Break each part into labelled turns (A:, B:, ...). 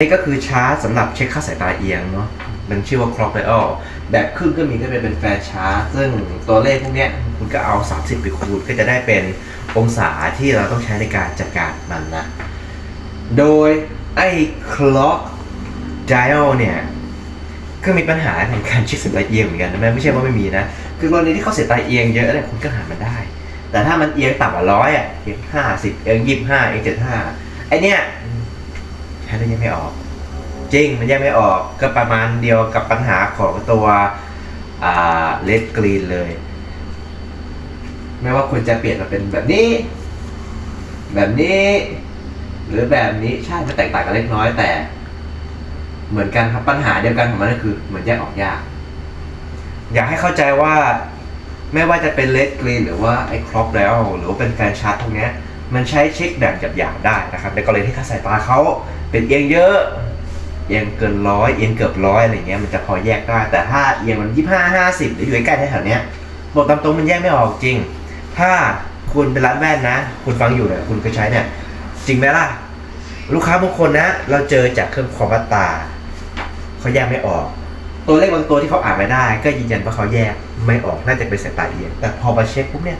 A: นี่ก็คือชาร์ตสำหรับเช็คค่าสายตาเอียงเนาะ มันชื่อว่า clock dial แบบครึ่งก็มีก็เป็นแฟร์ชาร์ตซึ่งตัวเลขพวกเนี้ยคุณก็เอา 30 ไปคูณก็จะได้เป็นองศาที่เราต้องใช้ในการจัดการมันนะ โดยไอ้ clock dial เนี่ย ก็มีปัญหาในการเช็คสายตาเอียงเหมือนกันนะไม่ใช่ว่าไม่มีนะ คือกรณีที่เขาสายตาเอียงเยอะเนี่ยคุณก็หามันได้ แต่ถ้ามันเอียงต่ำกว่าร้อยอะเอียงห้าสิบเอียงยี่สิบห้าเอียงเจ็ดห้าไอเนี้ย ใช้ได้ยังไม่ออก จริงมันแยกไม่ออกก็ประมาณเดียวกับปัญหาของตัวเลดกรีนเลย ไม่ว่าคุณจะเปลี่ยนมาเป็นแบบนี้ แบบนี้ หรือแบบนี้ใช่มันแตกต่างกันเล็กน้อยแต่ เหมือนกันครับปัญหาเดียวกันของมันก็คือเหมือนแยกออกยาก อยากให้เข้าใจว่าไม่ว่าจะเป็นเลดกรีนหรือว่าไอ้ครอปแล้ว หรือว่าเป็นแฟนชาร์ตพวกเนี้ย มันใช้เช็คแบบหยาบๆได้นะครับในกรณีที่ค่าสายตาเขาเป็นเอียงเยอะเอียงเกินร้อยเอียงเกือบร้อยอะไรเงี้ยมันจะพอแยกได้ แต่ถ้าเอียงมันยี่ห้าห้าสิบหรืออยู่ใกล้ๆแถวเนี้ยบอกตามตรงมันแยกไม่ออกจริง ถ้าคุณเป็นร้านแว่นนะ คุณฟังอยู่เนี่ยคุณเคยใช้เนี่ยจริงไหมล่ะ ลูกค้าบางคนนะ เราเจอจากเครื่องคอมวัดตาเขาแยกไม่ออก ตัวเลขบางตัวที่เขาอ่านไม่ได้ ก็ยืนยันว่าเขาแยกไม่ออกน่าจะเป็นสายตาเอียงแต่พอมาเช็คปุ๊บเนี่ย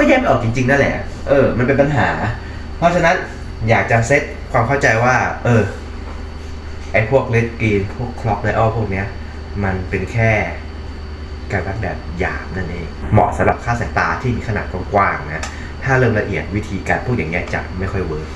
A: ก็แยกไม่ออกจริงๆนั่นแหละ เออ มันเป็นปัญหา เพราะฉะนั้นอยากจะเซตความเข้าใจว่า เออ ไอพวกเลดกรีน พวกคล็อกไลออพวกเนี้ย มันเป็นแค่การวัดแบบหยาบนั่นเอง เหมาะสำหรับค่าสายตาที่มีขนาดกว้างๆนะ ถ้าเริ่มละเอียดวิธีการพวกอย่างเงี้ยจะไม่ค่อยเวิร์ก